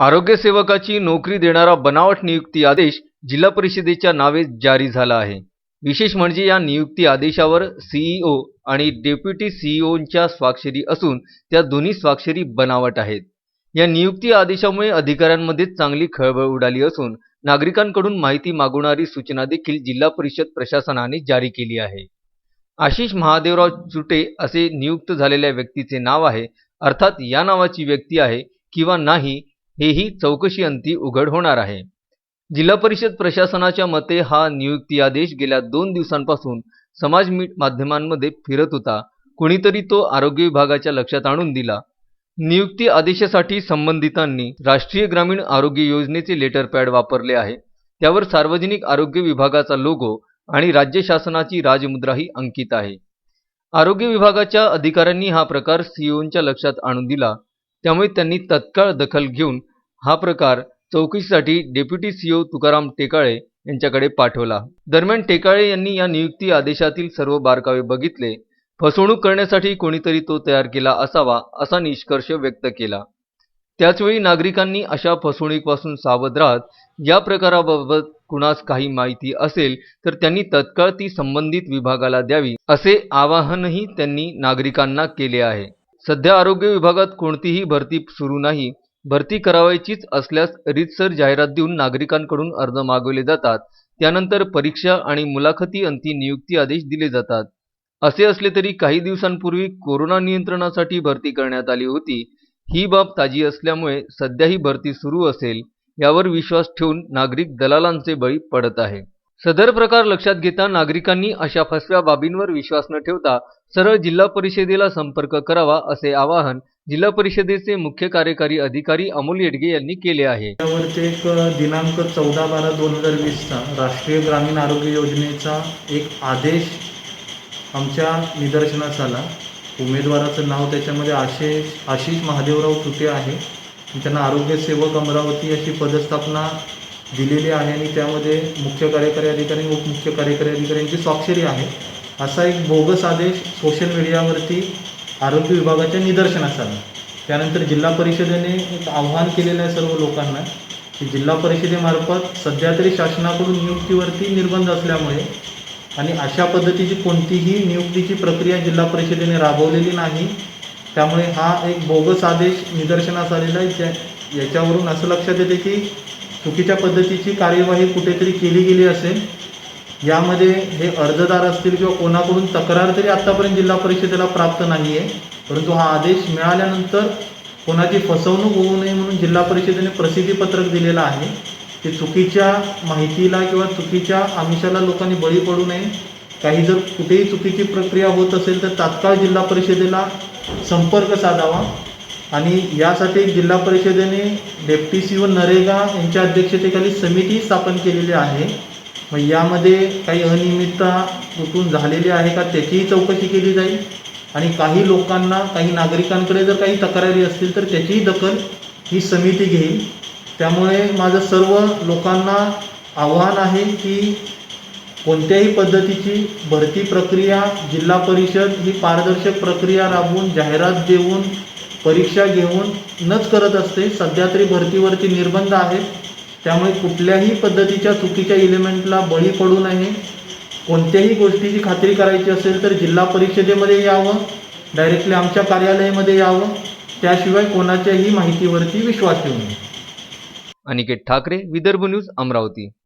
आरोग्य सेवकाची नोकरी देणारा बनावट नियुक्ती आदेश जिल्हा परिषदेच्या नावे जारी झाला आहे. विशेष म्हणजे या नियुक्ती आदेशावर सीईओ आणि डेप्युटी सीईओंच्या स्वाक्षरी असून त्या दोन्ही स्वाक्षरी बनावट आहेत. या नियुक्ती आदेशामुळे अधिकाऱ्यांमध्ये चांगली खळबळ उडाली असून नागरिकांकडून माहिती मागवणारी सूचना देखील जिल्हा परिषद प्रशासनाने जारी केली आहे. आशिष महादेवराव चुटे असे नियुक्त झालेल्या व्यक्तीचे नाव आहे अर्थात या नावाची व्यक्ती आहे किंवा नाही हेही चौकशी अंती उघड होणार आहे. जिल्हा परिषद प्रशासनाच्या मते हा नियुक्ती आदेश गेल्या दोन दिवसांपासून समाज माध्यमांमध्ये फिरत होता. कुणीतरी तो आरोग्य विभागाच्या लक्षात आणून दिला. नियुक्ती आदेशासाठी संबंधितांनी राष्ट्रीय ग्रामीण आरोग्य योजनेचे लेटर पॅड वापरले आहे. त्यावर सार्वजनिक आरोग्य विभागाचा लोगो आणि राज्य शासनाची राजमुद्राही अंकित आहे. आरोग्य विभागाच्या अधिकाऱ्यांनी हा प्रकार सीईओंच्या लक्षात आणून दिला. त्यामुळे त्यांनी तत्काळ दखल घेऊन हा प्रकार चौकशीसाठी डेप्युटी सीओ तुकाराम टेकाळे यांच्याकडे पाठवला. दरम्यान टेकाळे यांनी या नियुक्ती आदेशातील सर्व बारकावे बघितले. फसवणूक करण्यासाठी कोणीतरी तो तयार केला असावा असा निष्कर्ष व्यक्त केला. त्याचवेळी नागरिकांनी अशा फसवणुकीपासून सावध राहत या प्रकाराबाबत कुणास काही माहिती असेल तर त्यांनी तत्काळ ती संबंधित विभागाला द्यावी असे आवाहनही त्यांनी नागरिकांना केले आहे. सध्या आरोग्य विभागात कोणतीही भरती सुरू नाही. भरती करावायचीच असल्यास रीतसर जाहिरात देऊन नागरिकांकडून अर्ज मागवले जातात. त्यानंतर परीक्षा आणि मुलाखती अंती नियुक्ती आदेश दिले जातात. असे असले तरी काही दिवसांपूर्वी कोरोना नियंत्रणासाठी भरती करण्यात आली होती. ही बाब ताजी असल्यामुळे सध्या ही भरती सुरू असेल यावर विश्वास ठेवून नागरिक दलालांचे बळी पडत आहे. सदर प्रकार लक्षात घेता नागरिकांनी अशा फसव्या बाबींवर विश्वास न ठेवता सरळ जिल्हा परिषदेला संपर्क करावा असे आवाहन जिल्हा परिषदेचे मुख्य कार्यकारी अधिकारी अमोल येडगे यांनी केले आहे. त्यावरती एक दिनांक चौदा बारा दोन हजार वीसचा राष्ट्रीय ग्रामीण आरोग्य योजनेचा एक आदेश आमच्या निदर्शनास आला. उमेदवाराचं नाव त्याच्यामध्ये आशिष आशिष महादेवराव तुटे आहे. त्यांना आरोग्य सेवक अमरावती अशी पदस्थापना दिलेली आहे आणि त्यामध्ये मुख्य कार्यकारी अधिकारी उपमुख्य कार्यकारी अधिकाऱ्यांची स्वाक्षरी आहे. असा एक बोगस आदेश सोशल मीडियावरती आरोग्य विभागाच्या निदर्शनास आला. त्यानंतर जिल्हा परिषदेने एक आव्हान केलेलं आहे सर्व लोकांना की जिल्हा परिषदेमार्फत सध्या तरी शासनाकडून नियुक्तीवरती निर्बंध असल्यामुळे आणि अशा पद्धतीची कोणतीही नियुक्तीची प्रक्रिया जिल्हा परिषदेने राबवलेली नाही त्यामुळे हा एक बोगस आदेश निदर्शनास आलेला आहे. ज्या याच्यावरून असं लक्षात येते की चुकीच्या पद्धतीची कार्यवाही कुठेतरी केली गेली असेल यामध्ये हे अर्जदार असतील किंवा कोणाकडून तक्रार तरी आत्तापर्यंत जिल्हा परिषदेला प्राप्त नाही आहे परंतु हा आदेश मिळाल्यानंतर कोणाची फसवणूक होऊ नये म्हणून जिल्हा परिषदेने प्रसिद्धीपत्रक दिलेलं आहे. ते चुकीच्या माहितीला किंवा चुकीच्या आमिषाला लोकांनी बळी पडू नये. काही जर कुठेही चुकीची प्रक्रिया होत असेल तर तात्काळ जिल्हा परिषदेला संपर्क साधावा. आणि यासाठी जिल्हा परिषदेने डेप्टी सी ओ नरेगा यांच्या अध्यक्षतेखाली समिती स्थापन केलेली आहे. मग यामध्ये काही अनियमितता कुठून झालेली आहे का त्याचीही चौकशी केली जाईल. आणि काही लोकांना काही नागरिकांकडे जर काही तक्रारी असतील तर त्याचीही दखल ही समिती घेईल. त्यामुळे माझं सर्व लोकांना आव्हान आहे की कोणत्याही पद्धतीची भरती प्रक्रिया जिल्हा परिषद ही पारदर्शक प्रक्रिया राबवून जाहिरात देऊन परीक्षा घेऊन नच करत असते. सध्या तरी भरतीवरती निर्बंध आहेत. त्यामुळे कुठल्याही पद्धतीच्या चुकीच्या इलेमेंटला बळी पडू नये. कोणत्याही गोष्टीची खात्री करायची असेल तर जिल्हा परिषदेमध्ये यावं डायरेक्टली आमच्या कार्यालयामध्ये यावं. त्याशिवाय कोणाच्याही माहितीवरती विश्वास ठेवू नये. अनिकेत ठाकरे विदर्भ न्यूज अमरावती.